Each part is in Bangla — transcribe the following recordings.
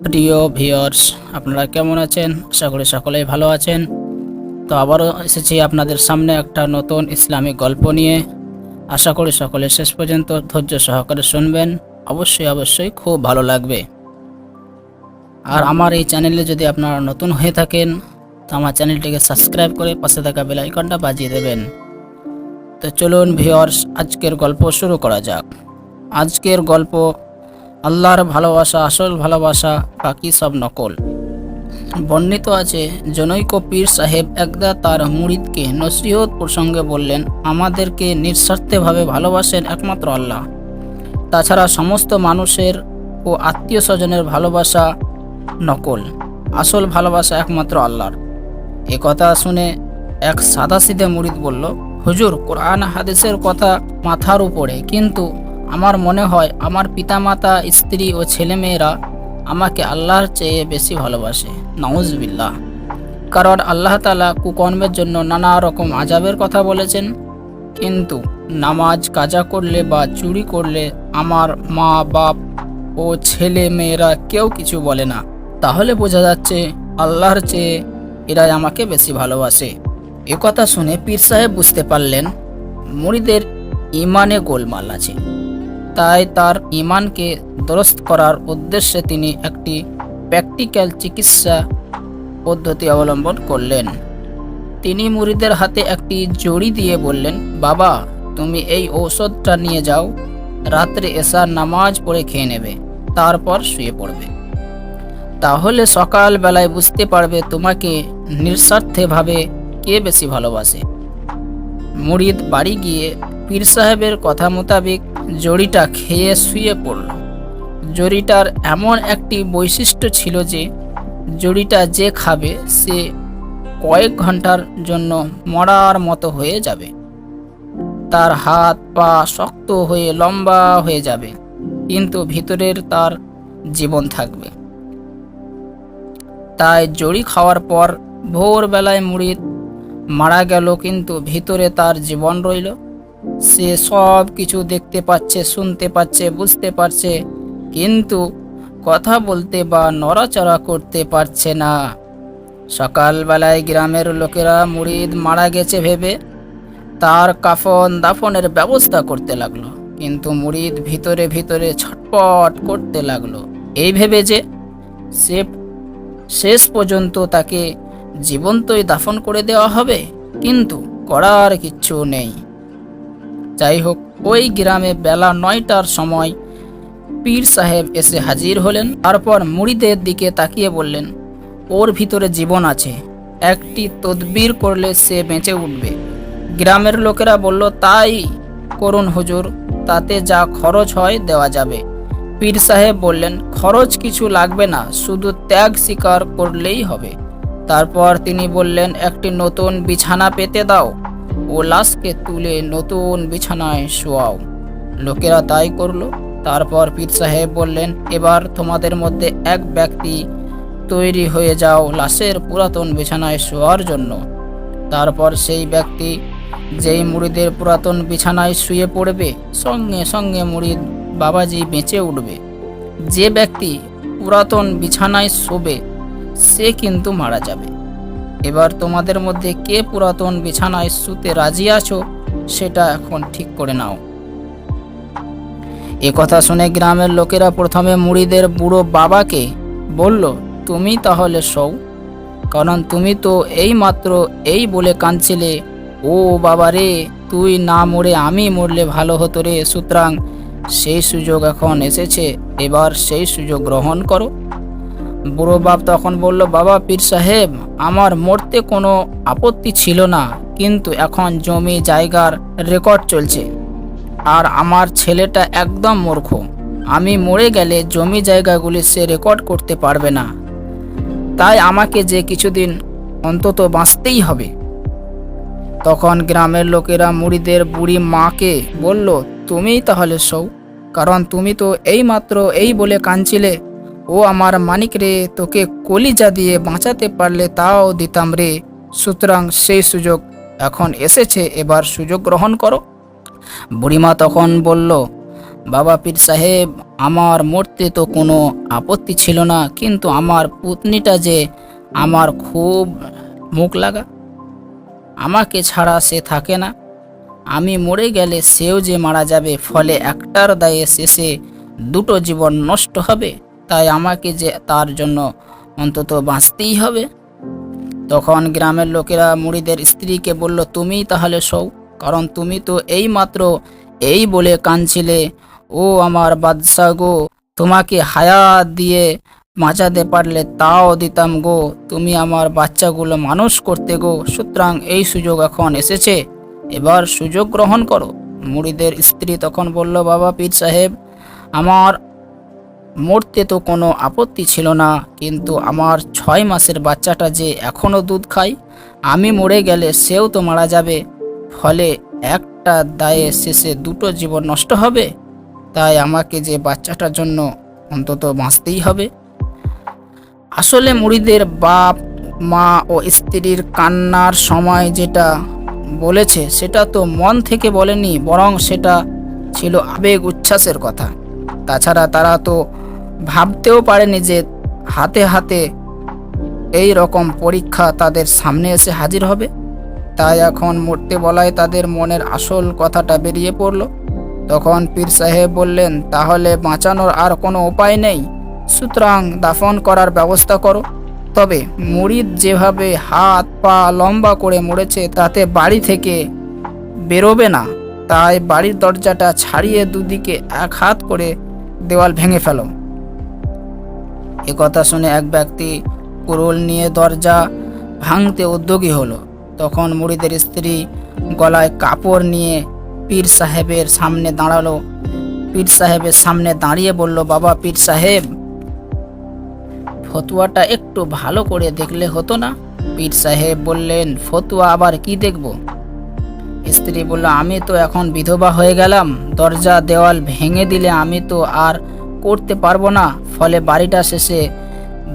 প্রিয় ভিওর্স আপনারা কেমন আছেন? আশা করি সকলেই ভালো আছেন। তো আবারও এসেছি আপনাদের সামনে একটা নতুন ইসলামিক গল্প নিয়ে। আশা করি সকলে শেষ পর্যন্ত ধৈর্য সহকারে শুনবেন। অবশ্যই অবশ্যই খুব ভালো লাগবে। আর আমার এই চ্যানেলে যদি আপনারা নতুন হয়ে থাকেন, তো আমার চ্যানেলটিকে সাবস্ক্রাইব করে পাশে থাকা বেল আইকনটা বাজিয়ে দেবেন। তো চলুন ভিওর্স আজকের গল্প শুরু করা যাক। আজকের গল্প আল্লাহর ভালোবাসা, আসল ভালোবাসা, বাকি সব নকল। বর্ণিত আছে, জনৈক পীর সাহেব একদা তার মুরিদকে নসিহত প্রসঙ্গে বললেন, আমাদেরকে নিঃস্বার্থেভাবে ভালোবাসেন একমাত্র আল্লাহ। তাছাড়া সমস্ত মানুষের ও আত্মীয় স্বজনের ভালোবাসা নকল। আসল ভালোবাসা একমাত্র আল্লাহর। এ কথা শুনে এক সাদাসিধে মুরিদ বলল, হুজুর, কোরআন হাদিসের কথা মাথার উপরে, কিন্তু আমার মনে হয় আমার পিতামাতা, স্ত্রী ও ছেলেমেয়েরা আমাকে আল্লাহর চেয়ে বেশি ভালোবাসে। নওয়াজবিল্লাহ কারণ আল্লাহ তালা কুকর্মের জন্য নানা রকম আজাবের কথা বলেছেন। কিন্তু নামাজ, কাজা করলে বা চুরি করলে আমার মা, বাপ ও ছেলে মেয়েরা কেউ কিছু বলে না। তাহলে বোঝা যাচ্ছে আল্লাহর চেয়ে এরাই আমাকে বেশি ভালোবাসে। এ কথা শুনে পীর সাহেব বুঝতে পারলেন, মুড়িদের ইমানে গোলমাল আছে। তাই তার ইমানকে দুরস্ত করার উদ্দেশ্যে তিনি একটি প্র্যাকটিক্যাল চিকিৎসা পদ্ধতি অবলম্বন করলেন। তিনি মুরিদের হাতে একটি জড়ি দিয়ে বললেন, বাবা, তুমি এই ঔষধটা নিয়ে যাও, রাত্রে এসার নামাজ পড়ে খেয়ে নেবে, তারপর শুয়ে পড়বে। তাহলে সকাল বেলায় বুঝতে পারবে তোমাকে নিঃস্বার্থেভাবে কে বেশি ভালোবাসে। মুরিদ বাড়ি গিয়ে পীর সাহেবের কথা মোতাবেক জড়িটা খেয়ে শুয়ে পড়ল। জড়িটার এমন একটি বৈশিষ্ট্য ছিল যে জড়িটা যে খাবে সে কয়েক ঘণ্টার জন্য মরার মতো হয়ে যাবে। তার হাত পা শক্ত হয়ে লম্বা হয়ে যাবে, কিন্তু ভিতরের তার জীবন থাকবে। তাই জড়ি খাওয়ার পর ভোরবেলায় মুড়িদ মারা গেল, কিন্তু ভিতরে তার জীবন রইল। সে সব কিছু দেখতে পাচ্ছে, শুনতে পাচ্ছে, বুঝতে পারছে, কিন্তু কথা বলতে বা নড়াচড়া করতে পারছে না। সকালবেলায় গ্রামের লোকেরা মুরিদ মারা গেছে ভেবে তার কাফন দাফনের ব্যবস্থা করতে লাগল, কিন্তু মুরিদ ভিতরে ভিতরে ছটপট করতে লাগল। এই ভেবে যে সে শেষ পর্যন্ত তাকে জীবন্তই দাফন করে দেওয়া হবে, কিন্তু করার কিচ্ছু নেই। যাই হোক ওই গ্রামে বেলা নয়টার সময় পীর সাহেব এসে হাজির হলেন, তারপর মুড়িদের দিকে তাকিয়ে বললেন, ওর ভিতরে জীবন আছে, একটি তদবির করলে সে বেঁচে উঠবে। গ্রামের লোকেরা বলল, তাই করুন হুজুর, তাতে যা খরচ হয় দেওয়া যাবে। পীর সাহেব বললেন, খরচ কিছু লাগবে না, শুধু ত্যাগ স্বীকার করলেই হবে। তারপর তিনি বললেন, একটি নতুন বিছানা পেতে দাও। ও লাশকে তুলে নতুন বিছানায় শোয়াও। লোকেরা তাই করল। তারপর পীর সাহেব বললেন, এবার তোমাদের মধ্যে এক ব্যক্তি তৈরি হয়ে যাও লাশের পুরাতন বিছানায় শোয়ার জন্য। তারপর সেই ব্যক্তি যেই মুড়িদের পুরাতন বিছানায় শুয়ে পড়বে, সঙ্গে সঙ্গে মুড়িদ বাবাজি বেঁচে উঠবে। যে ব্যক্তি পুরাতন বিছানায় শোবে, সে কিন্তু মারা যাবে। এবার তোমাদের মধ্যে কে পুরাতন বিছানায় শুতে রাজি আছো, সেটা এখন ঠিক করে নাও। এ কথা শুনে গ্রামের লোকেরা প্রথমে মুড়িদের বুড়ো বাবাকে বলল, তুমি তাহলে সৌ কারণ তুমি তো এই মাত্র এই বলে কাঁদছিলে, ও বাবা রে, তুই না মরে আমি মরলে ভালো হতো রে, সুতরাং সেই সুযোগ এখন এসেছে, এবার সেই সুযোগ গ্রহণ করো। বুড়ো বাপ তখন বলল, বাবা, পীর সাহেব, আমার মরতে কোনো আপত্তি ছিল না, কিন্তু এখন জমি জায়গার রেকর্ড চলছে। আর আমার ছেলেটা একদম মূর্খ। আমি মরে গেলে জমি জায়গাগুলি সে রেকর্ড করতে পারবে না। তাই আমাকে যে কিছুদিন অন্তত বাঁচতেই হবে। তখন গ্রামের লোকেরা মুড়িদের বুড়ি মাকে বলল তুমিই তাহলে সৌ কারণ তুমি তো এই মাত্র এই বলে কাঁদছিলে ও আমার মানিক রে, তোকে কলিজা দিয়ে বাঁচাতে পারলে তাও দিতাম রে। সুতরাং সেই সুযোগ এখন এসেছে, এবার সুযোগ গ্রহণ করো। বুড়িমা তখন বলল, বাবা পীর সাহেব, আমার মরতে তো কোনো আপত্তি ছিল না, কিন্তু আমার পুতনিটা যে আমার খুব মুখ লাগা। আমাকে ছাড়া সে থাকে না। আমি মরে গেলে সেও যে মারা যাবে, ফলে একটার দায়ে শেষে দুটো জীবন নষ্ট হবে। তাই আমাকে যে তার জন্য অন্তত বাঁচতেই হবে। তখন গ্রামের লোকেরা মুড়িদের স্ত্রীকে বলল তুমিই তাহলে সৌ কারণ তুমি তো এই মাত্র এই বলে কাঁদছিলে। ও আমার বাদশাহ গো, তোমাকে হায়াত দিয়ে বাঁচাতে পারলে তাও দিতাম গো। তুমি আমার বাচ্চাগুলো মানুষ করতে গো। সুতরাং এই সুযোগ এখন এসেছে। এবার সুযোগ গ্রহণ করো। মুড়িদের স্ত্রী তখন বলল, বাবা পীর সাহেব, আমার মরতে তো কোনো আপত্তি ছিল না, কিন্তু আমার ছয় মাসের বাচ্চাটা যে এখনও দুধ খায়, আমি মরে গেলে সেও তো মারা যাবে, ফলে একটা দায়ে শেষে দুটো জীবন নষ্ট হবে? তাই আমাকে যে বাচ্চাটার জন্য অন্তত বাঁচতেই হবে। আসলে মুড়িদের বাপ, মা ও স্ত্রীর কান্নার সময় যেটা বলেছে, সেটা তো মন থেকে বলেনি, বরং সেটা ছিল আবেগ উচ্ছ্বাসের কথা। তাছাড়া তারা তো ভাবতেও পারেনি যে হাতে হাতে এই রকম পরীক্ষা তাদের সামনে এসে হাজির হবে। তাই এখন মরতে বলায় তাদের মনের আসল কথাটা বেরিয়ে পড়ল। তখন পীর সাহেব বললেন, তাহলে বাঁচানোর আর কোনো উপায় নেই। সুতরাং দাফন করার ব্যবস্থা করো। তবে মুরিদ যেভাবে হাত পা লম্বা করে মরেছে, তাতে বাড়ি থেকে বেরোবে না। তাই বাড়ির দরজাটা ছাড়িয়ে দুদিকে এক হাত করে দেওয়াল ভেঙে ফেলো। এ কথা শুনে এক ব্যক্তি কুরুল নিয়ে দরজা ভাঙতে উদ্যোগী হলো। তখন মুড়িদের স্ত্রী গলায় কাপড় নিয়ে পীর সাহেবের সামনে দাঁড়াল। পীর সাহেবের সামনে দাঁড়িয়ে বলল, বাবা, পীর সাহেব, ফতুয়াটা একটু ভালো করে দেখলে হতো না? পীর সাহেব বললেন, ফতুয়া আবার কি দেখব? স্ত্রী বলল, আমি তো এখন বিধবা হয়ে গেলাম। দরজা, দেওয়াল ভেঙে দিলে আমি তো আর করতে পারব না। ফলে বাড়িটা শেষে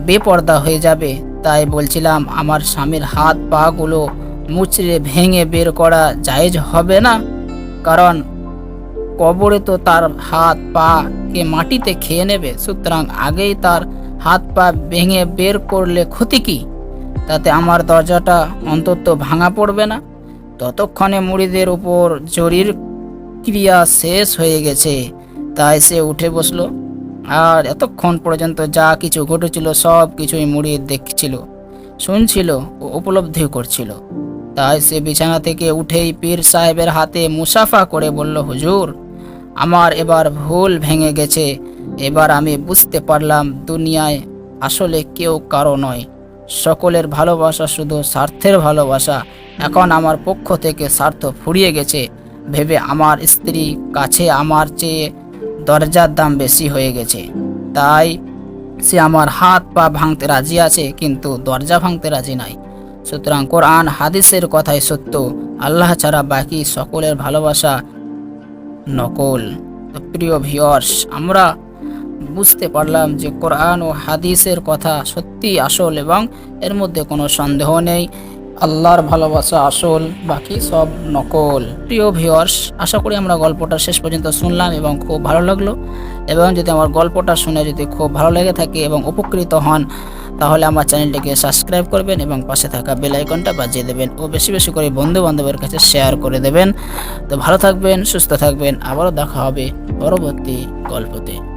বেপর্দা হয়ে যাবে। তাই বলছিলাম, আমার স্বামীর হাত পাগুলো মুচড়ে ভেঙে বের করা জায়েজ হবে না। কারণ কবরে তো তার হাত পা কে মাটিতে খেয়ে নেবে। সুতরাং আগেই তার হাত পা ভেঙে বের করলে ক্ষতি কি? তাতে আমার দরজাটা অন্তত ভাঙা পড়বে না। ততক্ষণে মুড়িদের উপর জরির ক্রিয়া শেষ হয়ে গেছে। তাই সে উঠে বসল। আর এতক্ষণ পর্যন্ত যা কিছু ঘটেছিল, সব কিছুই মুড়িয়ে দেখছিল, শুনছিল ও উপলব্ধি করছিল। তাই সে বিছানা থেকে উঠেই পীর সাহেবের হাতে মুসাফা করে বলল, হুজুর, আমার এবার ভুল ভেঙে গেছে। এবার আমি বুঝতে পারলাম দুনিয়ায় আসলে কেউ কারও নয়। সকলের ভালোবাসা শুধু স্বার্থের ভালোবাসা। এখন আমার পক্ষ থেকে স্বার্থ ফুরিয়ে গেছে। ভেবে আমার স্ত্রী কাছে আমার চেয়ে দরজার দাম বেশি হয়ে গেছে। তাই সে আমার হাত পা ভাঙতে রাজি আছে, কিন্তু দরজা ভাঙতে রাজি নাই। সুতরাং কোরআন হাদিসের কথাই সত্য। আল্লাহ ছাড়া বাকি সকলের ভালোবাসা নকল। প্রিয় ভিওর্স আমরা বুঝতে পারলাম যে কোরআন ও হাদিসের কথা সত্যি আসল এবং এর মধ্যে কোনো সন্দেহ নেই। আল্লাহর ভালোবাসা আসল, বাকি সব নকল। প্রিয় ভিওর্স আশা করি আমরা গল্পটা শেষ পর্যন্ত শুনলাম এবং খুব ভালো লাগল। এবং যদি আমার গল্পটা শুনে যদি খুব ভালো লেগে থাকে এবং উপকৃত হন, তাহলে আমার চ্যানেলটিকে সাবস্ক্রাইব করবেন এবং পাশে থাকা বেল আইকনটা বাজিয়ে দেবেন ও বেশি বেশি করে বন্ধু বান্ধবের কাছে শেয়ার করে দেবেন। তো ভালো থাকবেন, সুস্থ থাকবেন, আবারও দেখা হবে পরবর্তী গল্পতে।